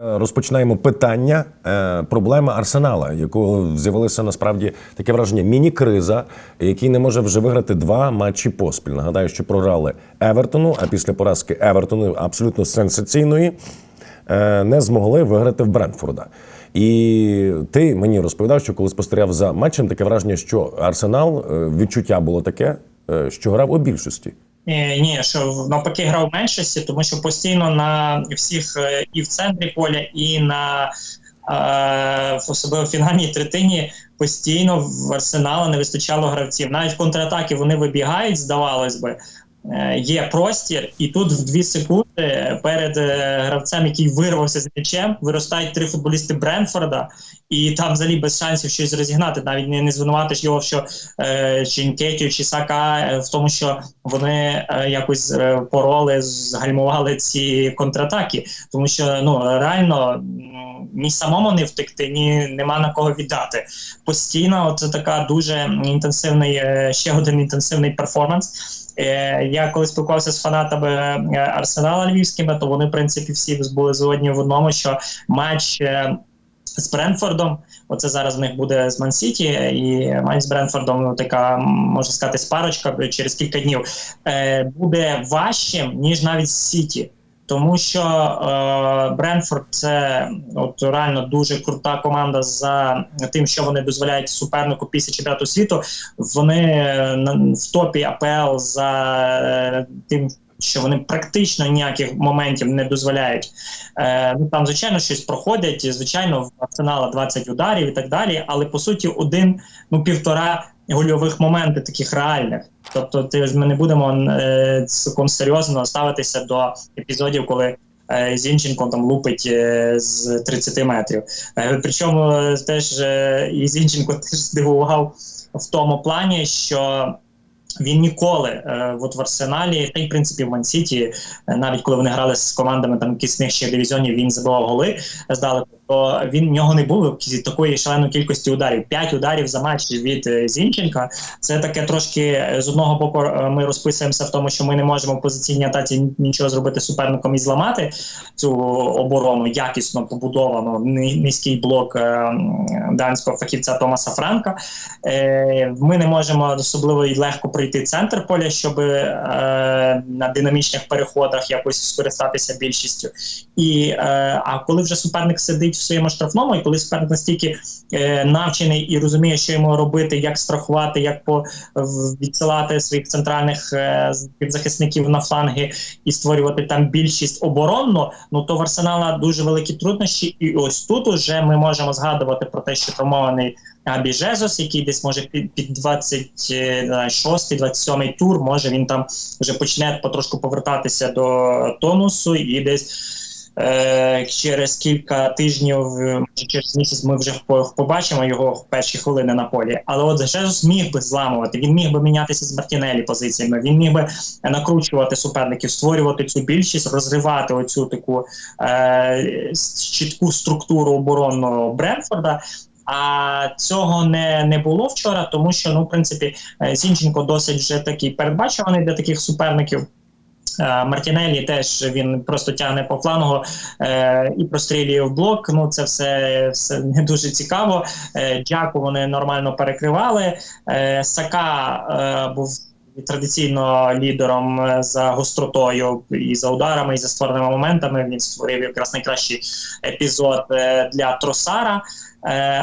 Розпочинаємо питання е, проблеми арсенала, якого з'явилося насправді таке враження міні-криза, який не може вже виграти два матчі поспіль. Нагадаю, що програли Евертону, а після поразки Евертону абсолютно сенсаційної е, не змогли виграти в Брентфорда. І ти мені розповідав, що коли спостерігав за матчем, таке враження, що арсенал е, відчуття було таке, е, що грав у більшості. Е, Ні, що навпаки грав меншості, тому що постійно на всіх е, і в центрі поля, і на е, особливо в фінальній третині постійно в арсенала не вистачало гравців. Навіть контратаки вони вибігають, здавалось би. Е, Є простір, і тут в дві секунди перед е, гравцем, який вирвався з м'ячем, виростають три футболісти Бренфорда, і там взагалі без шансів щось розігнати. Навіть не, не звинуватиш його, що е, чи Нкетю, чи Сака е, в тому, що вони якось пороли, згальмували ці контратаки, тому що ну реально ні самому не втекти, ні нема на кого віддати. Постійно, це така дуже інтенсивний, ще один інтенсивний перформанс. Е, Я коли спілкувався з фанатами е, Арсенала львівськими, то вони в принципі всі були згодні в одному, що матч. е, З Бренфордом, оце зараз в них буде з Ман-Сіті, і матч з Бренфордом, ну така можна сказати, спарочка через кілька днів е, буде важчим ніж навіть з Сіті. Тому що е, Бренфорд це от реально дуже крута команда за тим, що вони дозволяють супернику після чемпіонату світу. Вони е, в топі АПЛ за е, тим, що вони практично ніяких моментів не дозволяють. Е, ну там, звичайно, щось проходять. Звичайно, в арсенала 20 ударів і так далі. Але по суті, один, ну півтора гольових моменти таких реальних. Тобто, ти ж ми не будемо е, цілком серйозно ставитися до епізодів, коли. е, Зінченко там лупить е, з 30 метрів. Е, Причому теж і Зінченко теж здивував в тому плані, що він ніколи от в арсеналі, та й в принципі в Ман-Сіті, навіть коли вони грали з командами там якісь нижчих дивізіонів, він забивав голи здалеку, то він в нього не кі- такої шаленої кількості ударів. П'ять ударів за матч від е, Зінченка. Це таке трошки е, з одного боку. е, Ми розписуємося в тому, що ми не можемо в позиційній атаці нічого зробити суперником і зламати цю оборону, якісно побудовану ни- низький блок данського фахівця Томаса Франка. Ми не можемо особливо і легко пройти центр поля, щоб на динамічних переходах якось скористатися більшістю. І а коли вже суперник сидить в своєму штрафному, і коли суперник настільки е, навчений і розуміє, що йому робити, як страхувати, як по відсилати своїх центральних е, захисників на фланги і створювати там більшість оборонну, ну то в арсенала дуже великі труднощі. І ось тут уже ми можемо згадувати про те, що травмований Абі Жезус, який десь може під, під 26-27 тур, може він там вже почне потрошку повертатися до тонусу і десь. Е, через кілька тижнів, е, може через місяць, ми вже побачимо його в перші хвилини на полі. Але от Жезус міг би зламувати, він міг би мінятися з Мартінелі позиціями, він міг би накручувати суперників, створювати цю більшість, розривати оцю таку е, чітку структуру оборонного Бренфорда. А цього не, не було вчора, тому що ну, в принципі, е, Зінченко досить вже такий передбачуваний для таких суперників. Е, Мартінелі теж він просто тягне по флангу е, і прострілює в блок. Ну це все, все не дуже цікаво. Е, Джаку вони нормально перекривали. Е, Сака е, був традиційно лідером е, за гостротою і за ударами, і за створеними моментами. Він створив якраз найкращий епізод е, для Тросара.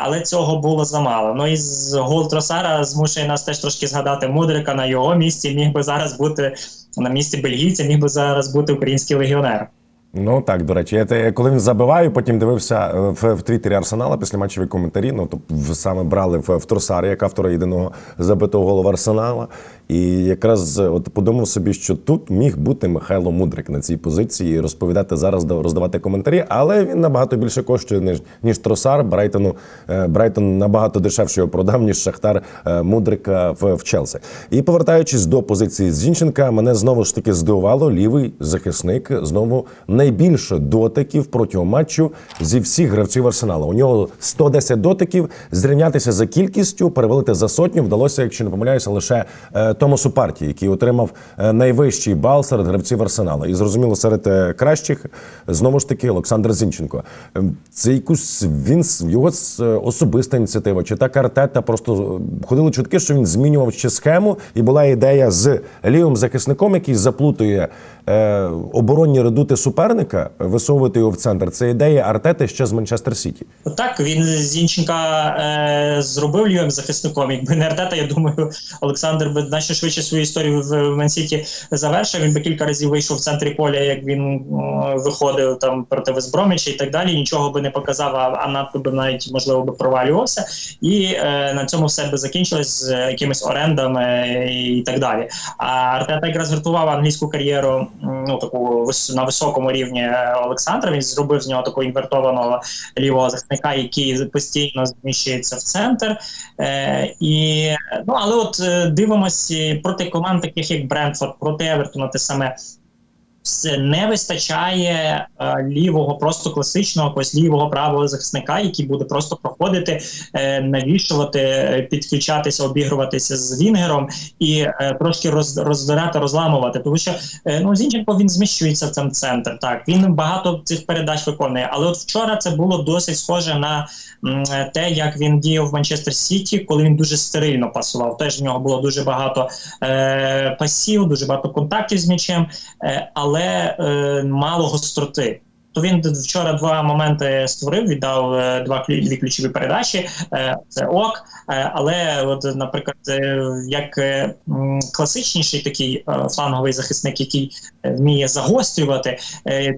Але цього було замало. Ну і гол Тросара змушує нас теж трошки згадати Мудрика на його місці. Міг би зараз бути на місці бельгійця, міг би зараз бути український легіонер. Ну так, до речі, я коли він забиваю, потім дивився е, в, в Твіттері Арсенала після матчові коментарі. Ну то саме брали в, в Тросарі, як автора єдиного забитого голова Арсенала. І якраз от подумав собі, що тут міг бути Михайло Мудрик на цій позиції розповідати зараз, да- роздавати коментарі, але він набагато більше коштує ніж ніж Тросар. Брайтону е, Брайтон набагато дешевше його продав ніж Шахтар е, Мудрика в, в Челсі. І повертаючись до позиції Зінченка, мене знову ж таки здивувало лівий захисник знову найбільше дотиків протягом матчу зі всіх гравців арсенала. У нього 110 дотиків. Зрівнятися за кількістю, перевалити за сотню вдалося, якщо не помиляюся, лише е, Томасу Парті, який отримав е, найвищий бал серед гравців Арсенала. І зрозуміло, серед е, кращих знову ж таки Олександр Зінченко. Ем, Це якусь він його особиста ініціатива, чи так Артета просто е, ходили чутки, що він змінював ще схему, і була ідея з лівим захисником, який заплутує е, оборонні редути суперника, висовувати його в центр. Це ідея Артети ще з Манчестер Сіті. Так, він Зінченка е, зробив лівим захисником. Якби не Артета, я думаю, Олександр би значно швидше свою історію в Мансіті завершив. Він би кілька разів вийшов в центрі поля, як він е, виходив там проти Весброміча і так далі. Нічого би не показав, а, а надто би навіть можливо би провалювався. І е, на цьому все би закінчилось з якимись орендами і так далі. А Артета якраз врятував англійську кар'єру ну таку на високому рівні е, Олександра. Він зробив з нього такого інвертованого лівого захисника, який постійно зміщується в центр. Е, і, ну, але от е, дивимося проти команд, таких як Брентфорд, проти Евертона, те саме. Все не вистачає е, лівого, просто класичного якогось лівого правого захисника, який буде просто проходити, е, навішувати, е, підключатися, обігруватися з Вінгером і трошки роз, роздирати, розламувати. Тому що е, ну Зінченко він зміщується в цей центр. Так він багато цих передач виконує. Але от вчора це було досить схоже на те, як він діяв в Манчестер Сіті, коли він дуже стерильно пасував. Теж в нього було дуже багато е, пасів, дуже багато контактів з м'ячем, е, але е, мало гостроти. То він вчора два моменти створив, віддав е, два дві ключові передачі. Е, це ок. Е, але, от, наприклад, як класичніший такий е, фланговий захисник, який вміє загострювати,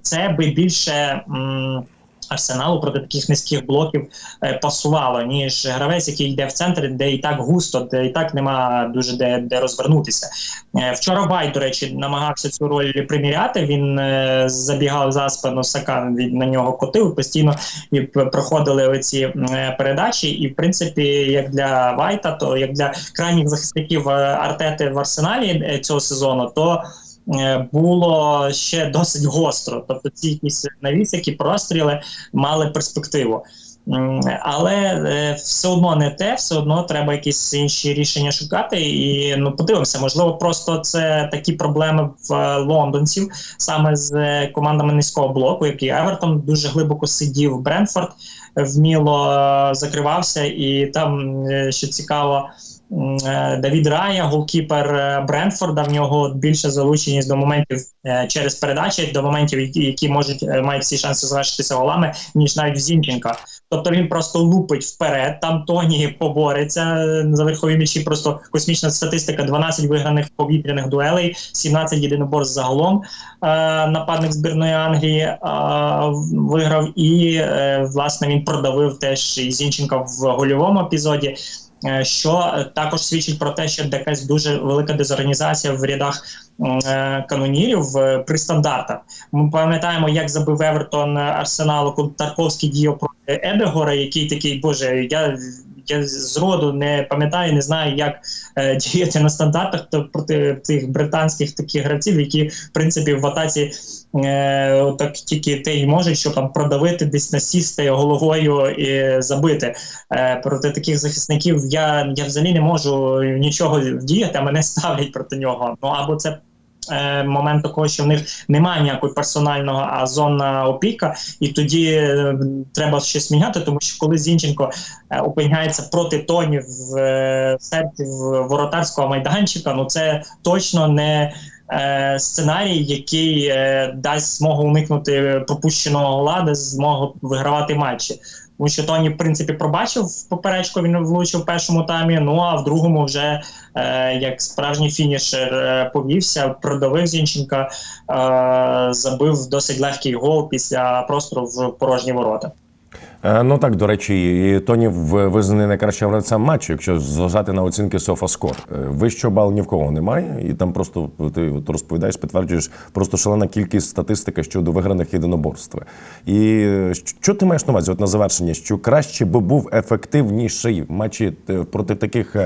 це би більше. м, Арсеналу проти таких низьких блоків е, пасувало, ніж гравець, який йде в центр, де і так густо, де і так нема дуже де, де розвернутися. Е, Вчора Вай, до речі, намагався цю роль приміряти. Він е, забігав за спину Сака, він на нього котив постійно і проходили оці передачі. І в принципі, як для Вайта, то як для крайніх захисників Артети в арсеналі цього сезону, то було ще досить гостро. Тобто ці якісь навісики, простріли мали перспективу. Але е, все одно не те, все одно треба якісь інші рішення шукати. І ну подивимося, можливо, просто це такі проблеми в е, лондонців саме з е, командами низького блоку, який Евертон дуже глибоко сидів. Брентфорд вміло е, закривався, і там е, що цікаво. Е, Давід Рая, голкіпер е, Брентфорда, в нього більша залученість до моментів е, через передачі, до моментів, які, можуть мають всі шанси завершитися голами, ніж навіть в Зінченка. Тобто він просто лупить вперед. Там Тоні побореться за верхові м'ячі. Просто космічна статистика: 12 виграних повітряних дуелей, 17 єдиноборств загалом. Нападник збірної Англії виграв, і власне він продавив теж Зінченка в гольовому епізоді. Е, Що також свідчить про те, що якась дуже велика дезорганізація в рядах е, канонірів е, при стандартах. Ми пам'ятаємо, як забив Евертон Арсенал коли Тарковський діяв проти Едегора, який такий, боже, я. Я зроду не пам'ятаю, не знаю, як е, діяти на стандартах то проти цих британських таких гравців, які в принципі в атаці е, так тільки те й можуть, щоб там продавити десь насісти головою і забити. Е, проти таких захисників я, я взагалі не можу нічого вдіяти, а мене ставлять проти нього. Ну або це е, момент такого, що в них немає ніякої персонального, а зонна опіка, і тоді е, треба щось міняти, тому що коли Зінченко е, опиняється проти тоні в е, серці воротарського майданчика, ну це точно не. е, Сценарій, який дасть змогу уникнути пропущеного гола, змогу вигравати матчі. Тому що Тоні, в принципі, пробачив поперечку, він влучив в першому таймі. Ну а в другому вже е, як справжній фінішер е, повівся, продавив Зінченка, е, забив досить легкий гол після простору в порожні ворота. Е, Ну так, до речі, і Тоні визнаний найкращим гравцем матчу, якщо зважати на оцінки SofaScore. Е, Вищого бал ні в кого немає, і там просто ти от розповідаєш, підтверджуєш просто шалена кількість статистики щодо виграних єдиноборств. І е, що ти маєш на увазі? От на завершення, що краще би був ефективніший в матчі проти таких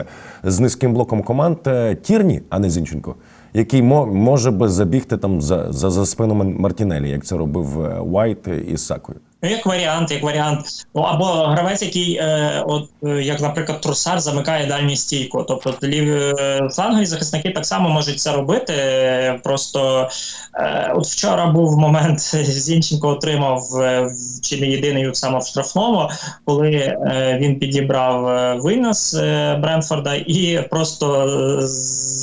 з низьким блоком команд Тірні, а не Зінченко. Який може би забігти там за, за, за спину Мартінелі, як це робив Уайт із Сакою. Як варіант, як варіант. Ну, або гравець, який, е, от, е, як, наприклад, трусар замикає дальню стійку. Тобто ліві е, флангові захисники так само можуть це робити. Е, Просто е, от вчора був момент, Зінченко отримав е, чи не єдиний саме в штрафному, коли е, він підібрав е, винос е, Бренфорда і просто е,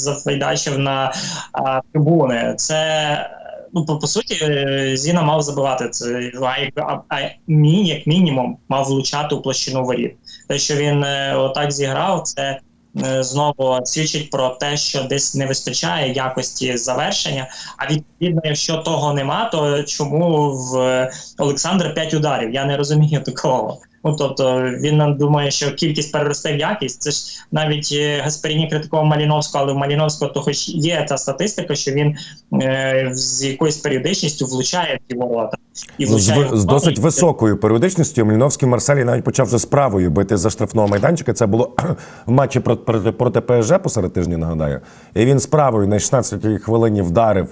зафайдачив на а, трибуни. Це ну по, по суті, е, Зіна мав забивати це. А а, а мі, як мінімум, мав влучати у площину воріт. Те, що він е, отак зіграв, це. е, Знову свідчить про те, що десь не вистачає якості завершення. А відповідно, якщо того нема, то чому в Олександра 5 ударів? Я не розумію такого. Ну тобто він нам думає, що кількість переросте в якість. Це ж навіть е, Гасперіні критикував Маліновського, але в Маліновського то хоч є та статистика, що він е, з якоюсь періодичністю влучає в ті ворота. І Ну, з, влучає ви- з досить і- високою періодичністю Мліновський Марселі навіть почав вже справою бити за штрафного майданчика. Це було в матчі проти, проти, ПСЖ посеред тижня, нагадаю. І він справою на 16-й хвилині вдарив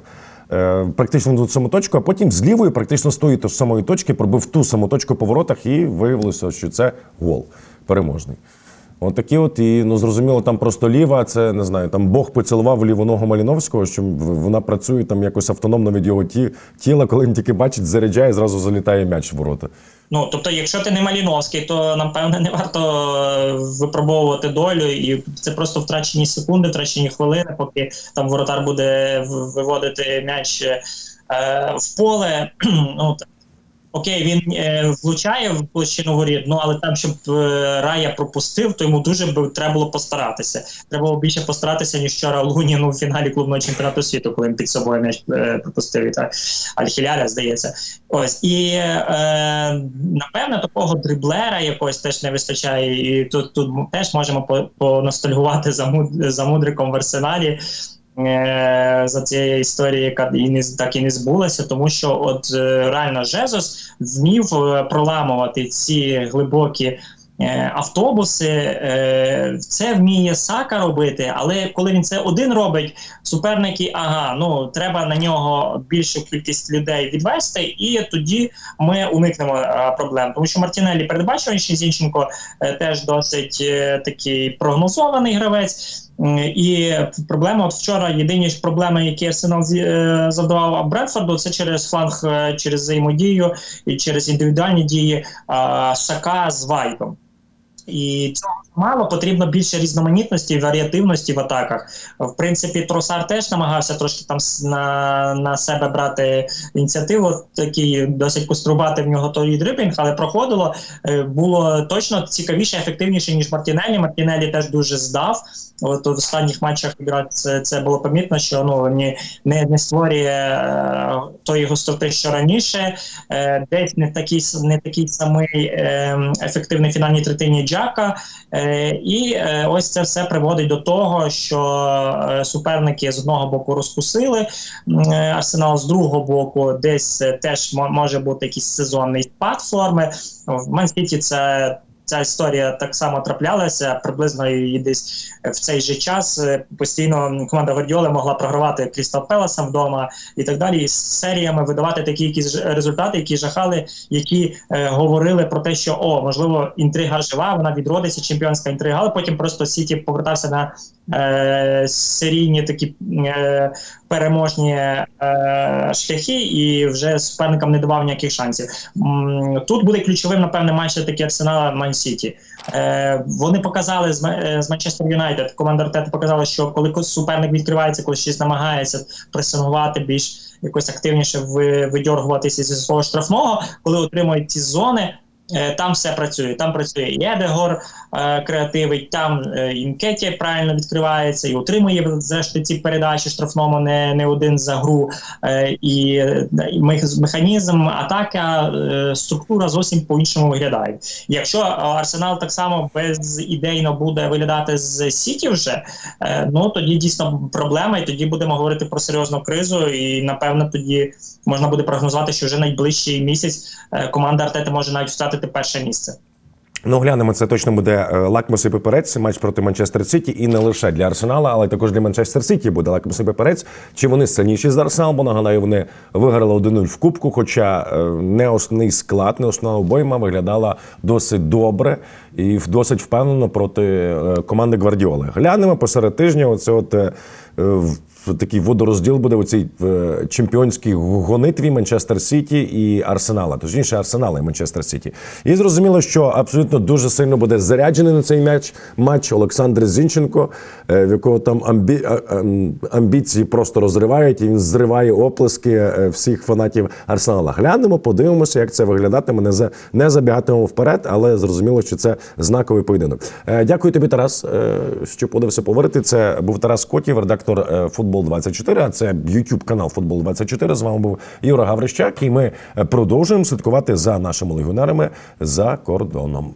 практично в ту саму точку, а потім з лівої, практично з тої самої точки, пробив ту саму точку по воротах, і виявилося, що це гол переможний. От от, і ну зрозуміло, там просто ліва, це не знаю, там Бог поцілував ліву ногу Маліновського, що вона працює там якось автономно від його ті, тіла, коли він тільки бачить, заряджає, зразу залітає м'яч в ворота. Ну тобто, якщо ти не Маліновський, то напевне не варто е, випробовувати долю, і це просто втрачені секунди, втрачені хвилини, поки там воротар буде виводити м'яч е, в поле. ну, Окей, він е, влучає в площину воріт, ну але там, щоб е, Рая пропустив, то йому дуже би треба було постаратися. Треба було більше постаратися, ніж вчора Луніну в фіналі клубного чемпіонату світу, коли він під собою м'яч е, пропустив і так Аль-Хіляля, здається. Ось і е, напевно такого дриблера якогось теж не вистачає. І тут тут теж можемо по- поностальгувати за муд за мудриком в арсеналі. Е, За цією історією, яка і не так і не збулася, тому що от е, реально Жезус вмів е, проламувати ці глибокі автобуси. Це вміє Сака робити, але коли він це один робить, суперники, ага, ну треба на нього більшу кількість людей відвести, і тоді ми уникнемо проблем. Тому що Мартінелі передбачуваніший Зінченко е, теж досить такий прогнозований гравець. І проблема от вчора єдині ж проблеми, які Арсенал е, завдавав Бредфорду, це через фланг, е, через взаємодію і через індивідуальні дії Сака з Вайтом. І цього мало потрібно більше різноманітності і варіативності в атаках. В принципі, Тросар теж намагався трошки там на, на себе брати ініціативу. Такий досить кострубати в нього той дриблінг, але проходило. Е, Було точно цікавіше, ефективніше, ніж Мартінелі. Мартінелі теж дуже здав. От в останніх матчах гра це, це було помітно, що ну ні, не, не створює е, тої гостроти, що раніше. Е, десь не такий не такий самий е, ефективний фінальній третині Джака. Е, і е, ось це все приводить до того, що е, суперники з одного боку розкусили арсенал, з другого боку, десь теж може бути якийсь сезонний спад форми. В Ман-Сіті це. Ця історія так само траплялася приблизно і десь в цей же час е, постійно команда Гвардіоли могла програвати Крістал Пеласом вдома і так далі, і з серіями видавати такі якісь результати, які жахали, які е, говорили про те, що о, можливо, інтрига жива, вона відродиться, чемпіонська інтрига, але потім просто Сіті повертався на е, серійні такі е, переможні е, шляхи, і вже суперникам не давав ніяких шансів. Тут буде ключовим, напевне, матч таки Арсенала Сіті. Е, вони показали з, е, з Манчестер Юнайтед. Команда Артета показала, що коли ко- суперник відкривається, коли щось намагається пресингувати більш якось активніше ви- видьоргуватися зі свого штрафного, коли отримують ці зони. Е, Там все працює. Там працює і Едегор е, креативить, там е, Інкеті правильно відкривається і утримує зрештою ці передачі штрафному не, не один за гру. Е, і, і механізм атака, е, структура зовсім по-іншому виглядає. Якщо Арсенал так само безідейно буде виглядати з Сіті вже, е, ну тоді дійсно проблема, і тоді будемо говорити про серйозну кризу. І напевно тоді можна буде прогнозувати, що вже найближчий місяць е, команда Артети може навіть втратити перше місце. Ну, глянемо, це точно буде е, лакмусовий паперець, матч проти Манчестер Сіті, і не лише для Арсенала, але також для Манчестер Сіті буде лакмусовий паперець. Чи вони сильніші за Арсенал? Бо нагадаю, вони виграли 1-0 в Кубку, хоча е, не основний склад, не основна обойма виглядала досить добре і досить впевнено проти команди Гвардіоли. Глянемо посеред тижня. Оце от такий водорозділ буде у цій е, чемпіонській гонитві Манчестер Сіті і Арсенала, точніше Арсенала і Манчестер Сіті. І зрозуміло, що абсолютно дуже сильно буде заряджений на цей м'яч матч Олександр Зінченко, е, в якого там амбі... амбіції просто розривають, і він зриває оплески е, всіх фанатів Арсенала. Глянемо, подивимося, як це виглядатиме. Не за не забігатимемо вперед, але зрозуміло, що це знаковий поєдинок. Е, Дякую тобі, Тарас, е, що подивився поговорити. Це був Тарас Котів, редактор е, Футбол 24 А це YouTube канал Футбол 24 З вами був Юра Гаврищак, і ми е, продовжуємо слідкувати за нашими легіонерами за кордоном.